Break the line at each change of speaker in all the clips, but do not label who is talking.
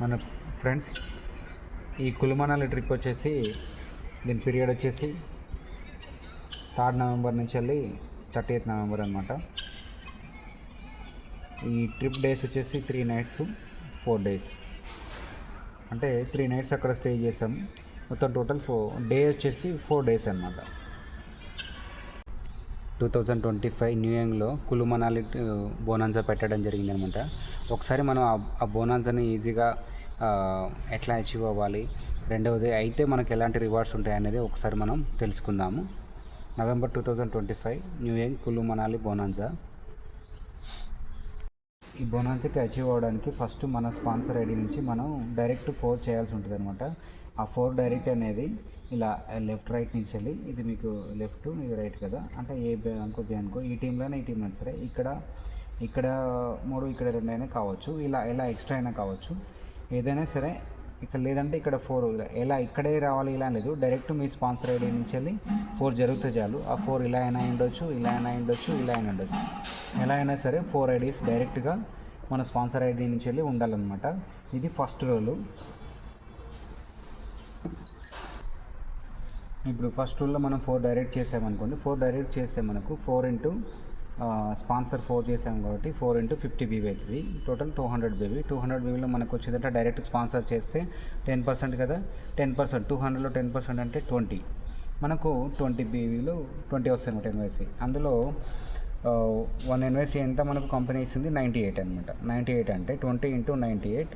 మన ఫ్రెండ్స్ ఈ కులుమనాలి ట్రిప్ వచ్చేసి దీని పీరియడ్ వచ్చేసి థర్డ్ నవంబర్ నుంచి వెళ్ళి థర్టీ ఎయిత్ నవంబర్ అనమాట ఈ ట్రిప్ డేస్ వచ్చేసి త్రీ నైట్స్ ఫోర్ డేస్ అంటే త్రీ నైట్స్ అక్కడ స్టే చేసాం. మొత్తం టోటల్ ఫోర్ డే వచ్చేసి ఫోర్ డేస్ అనమాట two thousand twenty five new ఇయర్లో కులు మనాలి బోనాన్సా పెట్టడం జరిగింది అనమాట ఒకసారి మనం ఆ- ఆ బోనాన్సాని ఈజీగా ఎట్లా అచీవ్ అవ్వాలి? రెండవది అయితే మనకు ఎలాంటి రివార్డ్స్ ఉంటాయి అనేది ఒకసారి మనం తెలుసుకుందాము. November two thousand twenty five new year Kullu Manali bonanza. ఈ బోనాన్సాకి అచీవ్ అవ్వడానికి ఫస్ట్ మన స్పాన్సర్ ఐడి నుంచి మనం డైరెక్ట్ ఫోర్ చేయాల్సి ఉంటుంది అనమాట ఆ ఫోర్ డైరెక్ట్ అనేది ఇలా లెఫ్ట్ రైట్ నుంచి వెళ్ళి ఇది మీకు లెఫ్ట్ ఇది రైట్ కదా? అంటే ఏ బ్యాంకు అనుకో బి అనుకో ఈ టీంలోనే ఈ టీంలో సరే ఇక్కడ ఇక్కడ మూడు ఇక్కడ రెండు అయినా కావచ్చు ఇలా ఎలా ఎక్స్ట్రా అయినా కావచ్చు ఏదైనా సరే ఇక్కడ లేదంటే ఇక్కడ ఫోర్ ఎలా ఇక్కడే రావాలి ఇలా లేదు డైరెక్ట్ మీ స్పాన్సర్ ఐడి నుంచి వెళ్ళి ఫోర్ జరిగితే చాలు ఆ ఫోర్ ఇలా అయినా అయి ఉండొచ్చు ఇలా అయినా అయి ఉండొచ్చు ఇలా అయినా ఉండొచ్చు. ఎలా అయినా సరే ఫోర్ ఐడీస్ డైరెక్ట్గా మన స్పాన్సర్ ఐడి నుంచి వెళ్ళి ఉండాలన్నమాట. ఇది ఫస్ట్ రోలు. ఇప్పుడు ఫస్ట్ రూల్లో మనం ఫోర్ డైరెక్ట్ చేసామనుకోండి. ఫోర్ డైరెక్ట్ చేస్తే మనకు ఫోర్ ఇంటూ స్పాన్సర్ ఫోర్ చేసాం కాబట్టి ఫోర్ ఇంటూ ఫిఫ్టీ బీబీ అవుతుంది. Total two hundred BV two hundred బీబీలో మనకు వచ్చేదంటే డైరెక్ట్ స్పాన్సర్ చేస్తే టెన్ పర్సెంట్ కదా. టెన్ పర్సెంట్ టూ హండ్రెడ్లో టెన్ పర్సెంట్ అంటే ట్వంటీ మనకు ట్వంటీ బీబీలో ట్వంటీ వస్తాయి అనమాట ఎన్వైసీ అందులో వన్ ఎన్వైసీ ఎంత మనకు కంపెనీ ఇస్తుంది? నైంటీ ఎయిట్ అనమాట నైంటీ ఎయిట్ అంటే twenty into ninety eight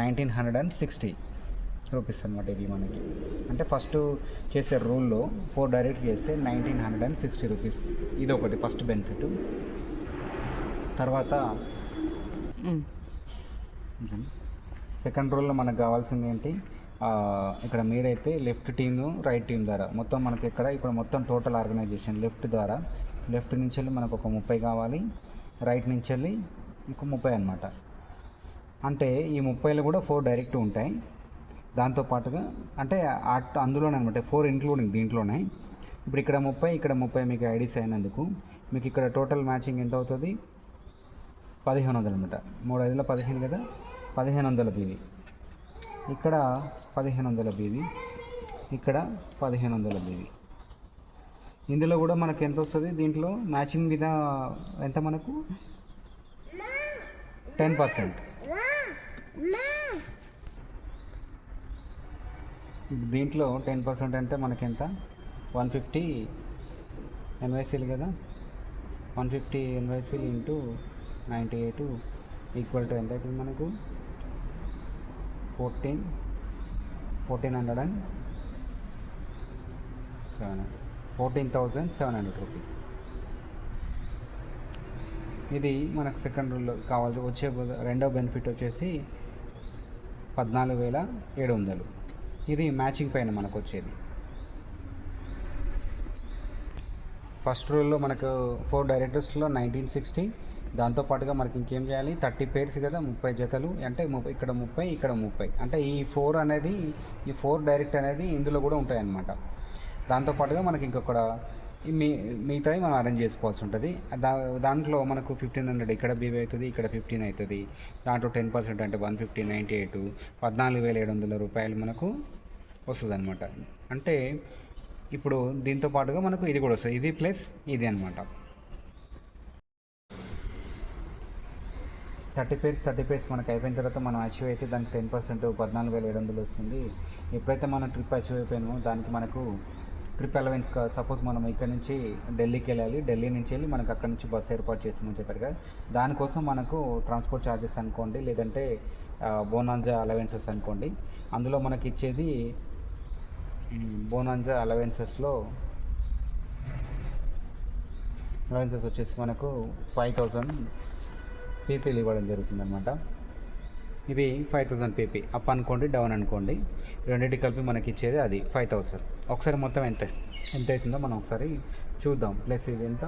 nineteen hundred and sixty rupees అనమాట ఇది మనకి. అంటే ఫస్ట్ చేసే రూల్లో ఫోర్ డైరెక్ట్ చేస్తే nineteen hundred and sixty rupees ఇది ఒకటి ఫస్ట్ బెనిఫిట్ తర్వాత సెకండ్ రోల్లో మనకు కావాల్సింది ఏంటి? ఇక్కడ మీరైతే లెఫ్ట్ టీమ్ రైట్ టీం ద్వారా మొత్తం మనకి ఇక్కడ ఇక్కడ మొత్తం టోటల్ ఆర్గనైజేషన్ లెఫ్ట్ ద్వారా లెఫ్ట్ నుంచి వెళ్ళి మనకు ఒక ముప్పై కావాలి రైట్ నుంచి వెళ్ళి ఇంకో ముప్పై అనమాట అంటే ఈ ముప్పైలో కూడా ఫోర్ డైరెక్ట్ ఉంటాయి. దాంతోపాటుగా అంటే అట్ అందులోనే అనమాట ఫోర్ ఇంక్లూడింగ్ దీంట్లోనే. ఇప్పుడు ఇక్కడ ముప్పై ఇక్కడ ముప్పై మీకు ఐడీస్ అయినందుకు మీకు ఇక్కడ టోటల్ మ్యాచింగ్ ఎంత అవుతుంది? పదిహేను వందలు అనమాట. మూడు ఐదుల పదిహేను కదా? పదిహేను వందల బీవీ. ఇక్కడ పదిహేను వందల బీవీ. ఇక్కడ పదిహేను వందల బీవీ. ఇందులో కూడా మనకు ఎంత వస్తుంది? దీంట్లో మ్యాచింగ్ మీద ఎంత మనకు? Ten percent. దీంట్లో టెన్ పర్సెంట్ అంటే మనకి ఎంత వన్ ఫిఫ్టీ ఎన్వైసీలు కదా? One fifty ఎన్వైసీలు into ninety eight equal to ఎంత అవుతుంది మనకు? Fourteen fourteen hundred and seven hundred. Fourteen thousand seven hundred rupees. ఇది మనకు సెకండ్ రూల్లో కావాలి వచ్చే రెండో బెనిఫిట్ వచ్చేసి పద్నాలుగు వేల ఏడు వందలు. ఇది మ్యాచింగ్ పైన మనకు వచ్చేది ఫస్ట్ రూల్లో మనకు ఫోర్ డైరెక్టర్స్లో నైన్టీన్ సిక్స్టీ. దాంతోపాటుగా మనకి ఇంకేం చేయాలి? థర్టీ పేర్స్ కదా ముప్పై జతలు. అంటే ముప్పై ఇక్కడ ముప్పై ఇక్కడ ముప్పై. అంటే ఈ ఫోర్ అనేది ఈ ఫోర్ డైరెక్ట్ అనేది ఇందులో కూడా ఉంటాయన్నమాట. దాంతోపాటుగా మనకి ఇంకొక మీ మిగతావి మనం అరేంజ్ చేసుకోవాల్సి ఉంటుంది. దా దాంట్లో మనకు ఫిఫ్టీన్ హండ్రెడ్ ఇక్కడ బీవీ అవుతుంది ఇక్కడ ఫిఫ్టీన్ అవుతుంది. దాంట్లో టెన్ పర్సెంట్ అంటే వన్ ఫిఫ్టీ నైంటీ ఎయిట్ పద్నాలుగు వేల ఏడు వందల రూపాయలు మనకు వస్తుంది అనమాట అంటే ఇప్పుడు దీంతో పాటుగా మనకు ఇది కూడా వస్తుంది. ఇది ప్లస్ ఇది అనమాట థర్టీ పేర్స్ థర్టీ పేర్స్ మనకు అయిపోయిన తర్వాత మనం అచీవ్ అయితే దానికి టెన్ పర్సెంట్ పద్నాలుగు వేల ఏడు వందలు వస్తుంది. ఎప్పుడైతే మనం ట్రిప్ అచీవ్ అయిపోయామో దానికి మనకు ట్రిప్ అలవెన్స్ సపోజ్ మనం ఇక్కడ నుంచి ఢిల్లీకి వెళ్ళాలి ఢిల్లీ నుంచి వెళ్ళి మనకు అక్కడ నుంచి బస్సు ఏర్పాటు చేస్తామని చెప్పారు కదా. దానికోసం మనకు ట్రాన్స్పోర్ట్ ఛార్జెస్ అనుకోండి లేదంటే బోనాంజా అలవెన్సెస్ అనుకోండి. అందులో మనకి ఇచ్చేది బోనాంజా అలవెన్సెస్లో అలవెన్సెస్ వచ్చేసి మనకు ఫైవ్ థౌజండ్ పీపీలు ఇవ్వడం జరుగుతుంది అనమాట ఇవి ఫైవ్ థౌసండ్ పీపీ. అప్ అనుకోండి డౌన్ అనుకోండి. రెండింటి కలిపి మనకి ఇచ్చేది అది ఫైవ్ థౌసండ్. ఒకసారి మొత్తం ఎంత ఎంత అవుతుందో మనం ఒకసారి చూద్దాం. ప్లస్ ఇది ఎంత?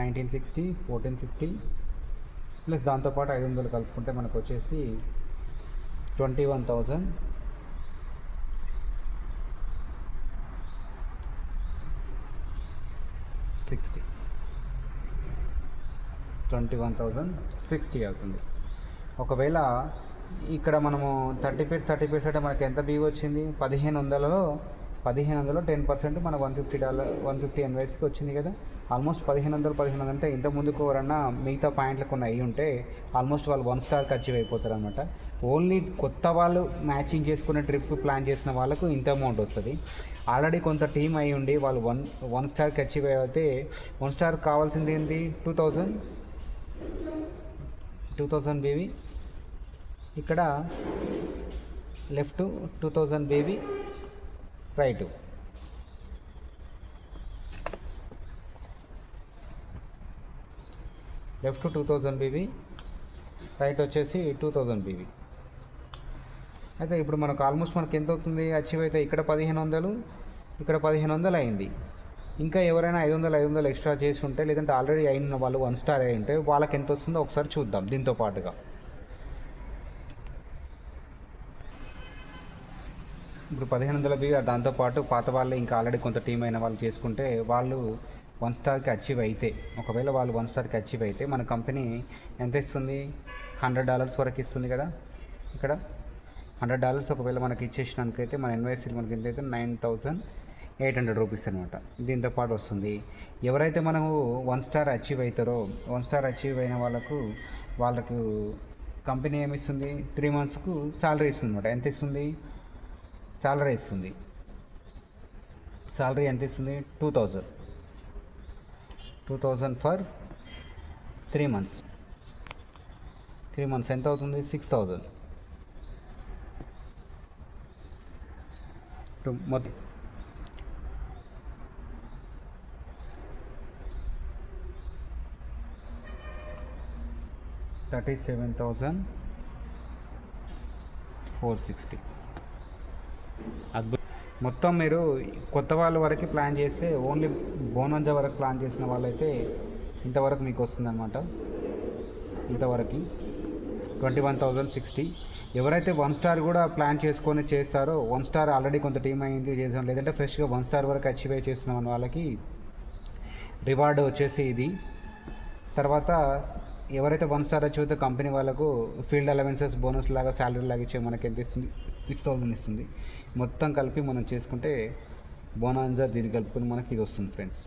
Nineteen sixty fourteen fifty. Plus దాంతోపాటు ఐదు వందలు కలుపుకుంటే మనకు వచ్చేసి twenty one thousand sixty. Twenty one thousand sixty అవుతుంది. ఒకవేళ ఇక్కడ మనము థర్టీ పీస్ థర్టీ పీస్ అంటే మనకి ఎంత బీవ్ వచ్చింది? పదిహేను వందలలో పదిహేను వందలు టెన్ పర్సెంట్ మన one fifty dollar one fifty ఎన్వైస్కి వచ్చింది కదా. ఆల్మోస్ట్ పదిహేను వందలు పదిహేను వందలు అంటే ఇంత ముందుకు ఎవరన్నా మిగతా పాయింట్లకు ఉన్న అయ్యి ఉంటే ఆల్మోస్ట్ వాళ్ళు వన్ స్టార్కి అచీవ్ అయిపోతారు అనమాట ఓన్లీ కొత్త వాళ్ళు మ్యాచింగ్ చేసుకునే ట్రిప్ ప్లాన్ చేసిన వాళ్ళకు ఇంత అమౌంట్ వస్తుంది. ఆల్రెడీ కొంత టీం అయి ఉండి వాళ్ళు వన్ వన్ స్టార్కి అచీవ్ అయితే వన్ స్టార్ కావాల్సింది ఏంటి two thousand? Two thousand BV? ఇక్కడ left two thousand BV right. Left two thousand BV right వచ్చేసి టూ థౌజండ్ బీబీ. అయితే ఇప్పుడు మనకు ఆల్మోస్ట్ మనకి ఎంత అవుతుంది? అచీవ్ అయితే ఇక్కడ పదిహేను వందలు ఇక్కడ పదిహేను వందలు అయింది. ఇంకా ఎవరైనా ఐదు వందలు ఐదు వందలు ఎక్స్ట్రా చేసి ఉంటే లేదంటే ఆల్రెడీ అయిన వాళ్ళు వన్ స్టార్ అయి ఉంటే వాళ్ళకి ఎంత వస్తుందో ఒకసారి చూద్దాం దీంతో పాటుగా. ఇప్పుడు పదిహేను వందల బి దాంతోపాటు పాత వాళ్ళు ఇంకా ఆల్రెడీ కొంత టీం అయిన వాళ్ళు చేసుకుంటే వాళ్ళు వన్ స్టార్కి అచీవ్ అయితే ఒకవేళ వాళ్ళు వన్ స్టార్కి అచీవ్ అయితే మన కంపెనీ ఎంత ఇస్తుంది? హండ్రెడ్ డాలర్స్ వరకు ఇస్తుంది కదా ఇక్కడ. హండ్రెడ్ డాలర్స్ ఒకవేళ మనకి ఇచ్చేసినకైతే మన ఎన్వైసీ మనకి ఎంత అయితే? Nine thousand eight hundred rupees అనమాట దీంతో పాటు వస్తుంది. ఎవరైతే మనము వన్ స్టార్ అచీవ్ అవుతారో వన్ స్టార్ అచీవ్ అయిన వాళ్ళకు వాళ్ళకు కంపెనీ ఏమి ఇస్తుంది? త్రీ మంత్స్కు శాలరీ ఇస్తుంది అనమాట ఎంత ఇస్తుంది? శాలరీ ఇస్తుంది. శాలరీ ఎంత ఇస్తుంది? Two thousand. Two thousand for three months. Three months ఎంత అవుతుంది? Six thousand. మొత్తం thirty seven thousand four sixty. అద్భుతం మొత్తం మీరు కొత్త వాళ్ళ వరకు ప్లాన్ చేస్తే ఓన్లీ బోనంజా వరకు ప్లాన్ చేసిన వాళ్ళైతే ఇంతవరకు మీకు వస్తుందన్నమాట. ఇంతవరకు ట్వంటీ వన్ థౌజండ్ సిక్స్టీ. ఎవరైతే వన్ స్టార్ కూడా ప్లాన్ చేసుకొని చేస్తారో వన్ స్టార్ ఆల్రెడీ కొంత టీం అయింది చేసాం. లేదంటే ఫ్రెష్గా వన్ స్టార్ వరకు అచీవ్ అయి చేస్తున్నాం వాళ్ళకి రివార్డ్ వచ్చేసి ఇది. తర్వాత ఎవరైతే వన్ స్టార్ అచీవ్తో కంపెనీ వాళ్ళకు ఫీల్డ్ అలవెన్సెస్ బోనస్ లాగా శాలరీ లాగా ఇచ్చే మనకి ఎంత ఇస్తుంది? సిక్స్ థౌజండ్ ఇస్తుంది. మొత్తం కలిపి మనం చేసుకుంటే బోనాంజా దీన్ని కలుపుకొని మనకి ఇది వస్తుంది ఫ్రెండ్స్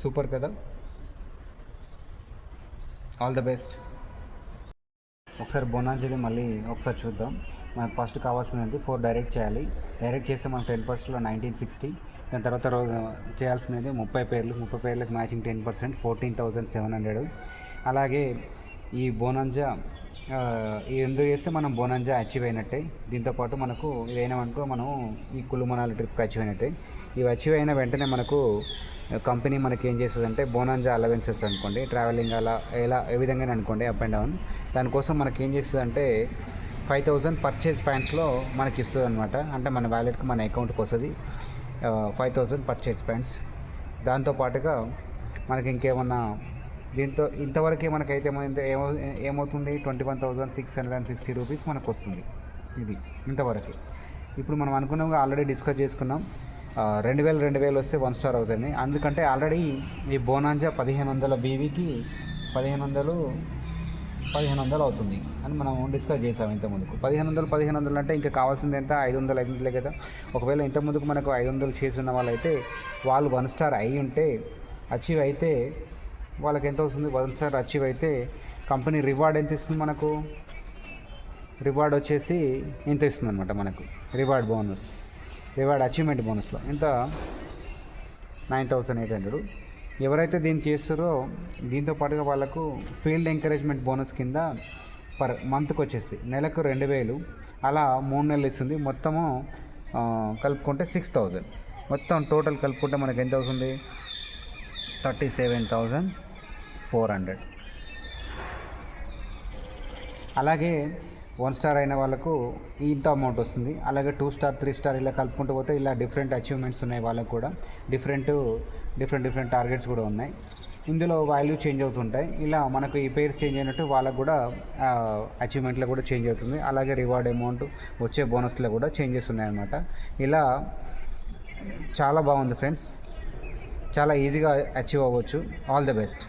సూపర్ కదా? ఆల్ ద బెస్ట్ ఒకసారి బోనాంజలి మళ్ళీ ఒకసారి చూద్దాం. మనకు ఫస్ట్ కావాల్సింది ఫోర్ డైరెక్ట్ చేయాలి. డైరెక్ట్ చేస్తే మనకు టెన్ పర్సెంట్లో నైన్టీన్ సిక్స్టీ దాని తర్వాత రోజు చేయాల్సినది ముప్పై పేర్లు. ముప్పై పేర్లకు matching ten percent fourteen thousand seven hundred అలాగే ఈ బోనంజా ఈ ఎందుకు చేస్తే మనం బోనంజా అచీవ్ అయినట్టే. దీంతోపాటు మనకు ఇదైనామనుకో మనం ఈ కులుమనాలి ట్రిప్కి అచీవ్ అయినట్టే. ఇవి అచీవ్ అయిన వెంటనే మనకు కంపెనీ మనకి ఏం చేస్తుందంటే బోనాంజా అలవెన్సెస్ అనుకోండి ట్రావెలింగ్ అలా ఎలా ఏ విధంగా అనుకోండి అప్ అండ్ డౌన్ దానికోసం మనకి ఏం చేస్తుందంటే ఫైవ్ థౌజండ్ పర్చేజ్ పాయింట్స్లో మనకి ఇస్తుంది అనమాట అంటే మన వ్యాలెట్కి మన అకౌంట్కి వస్తుంది. ఫైవ్ థౌజండ్ పర్చేజ్ పాయింట్స్ దాంతోపాటుగా మనకి ఇంకేమన్నా దీంతో ఇంతవరకు మనకైతే ఏమో ఏమవుతుంది? Twenty one thousand six hundred and sixty rupees మనకు వస్తుంది ఇది ఇంతవరకు. ఇప్పుడు మనం అనుకున్నాం ఆల్రెడీ డిస్కస్ చేసుకున్నాం. రెండు వేలు రెండు వేలు వస్తే వన్ స్టార్ అవుతుంది. అందుకంటే ఆల్రెడీ ఈ బోనాంజా పదిహేను వందల బీవీకి పదిహేను వందలు పదిహేను వందలు అవుతుంది అని మనం డిస్కస్ చేసాం ఇంత ముందుకు పదిహేను వందలు పదిహేను వందలు అంటే ఇంకా కావాల్సింది ఎంత? ఐదు వందలు ఐదు వందలే కదా. ఒకవేళ ఇంత ముందుకు మనకు ఐదు వందలు చేసి ఉన్న వాళ్ళైతే వాళ్ళు వన్ స్టార్ అయి ఉంటే అచీవ్ అయితే వాళ్ళకి ఎంత వస్తుంది? వన్ స్టార్ అచీవ్ అయితే కంపెనీ రివార్డ్ ఎంత ఇస్తుంది మనకు? రివార్డ్ వచ్చేసి ఇంత ఇస్తుంది అనమాట మనకు. Reward bonus. రివార్డ్ అచీవ్మెంట్ బోనస్లో. ఇంత నైన్ థౌసండ్ ఎయిట్ హండ్రెడ్. ఎవరైతే దీన్ని చేస్తారో దీంతో పాటుగా వాళ్ళకు ఫీల్డ్ ఎంకరేజ్మెంట్ బోనస్ కింద పర్ మంత్కి వచ్చేసి నెలకు రెండు వేలు. అలా మూడు నెలలు ఇస్తుంది. మొత్తము కలుపుకుంటే సిక్స్ థౌజండ్ మొత్తం టోటల్ కలుపుకుంటే మనకు ఎంత అవుతుంది? Thirty seven thousand four hundred. అలాగే వన్ స్టార్ అయిన వాళ్ళకు ఇంత అమౌంట్ వస్తుంది. అలాగే టూ స్టార్ త్రీ స్టార్ ఇలా కలుపుకుంటూ పోతే ఇలా డిఫరెంట్ అచీవ్మెంట్స్ ఉన్నాయి వాళ్ళకు కూడా. డిఫరెంట్ డిఫరెంట్ డిఫరెంట్ టార్గెట్స్ కూడా ఉన్నాయి. ఇందులో వాల్యూ చేంజ్ అవుతుంటాయి. ఇలా మనకు ఈ పేరు చేంజ్ అయినట్టు వాళ్ళకు కూడా అచీవ్మెంట్లో కూడా చేంజ్ అవుతుంది. అలాగే రివార్డ్ అమౌంట్ వచ్చే బోనస్లో కూడా చేంజెస్ ఉన్నాయన్నమాట ఇలా చాలా బాగుంది ఫ్రెండ్స్ చాలా ఈజీగా అచీవ్ అవ్వచ్చు. All the best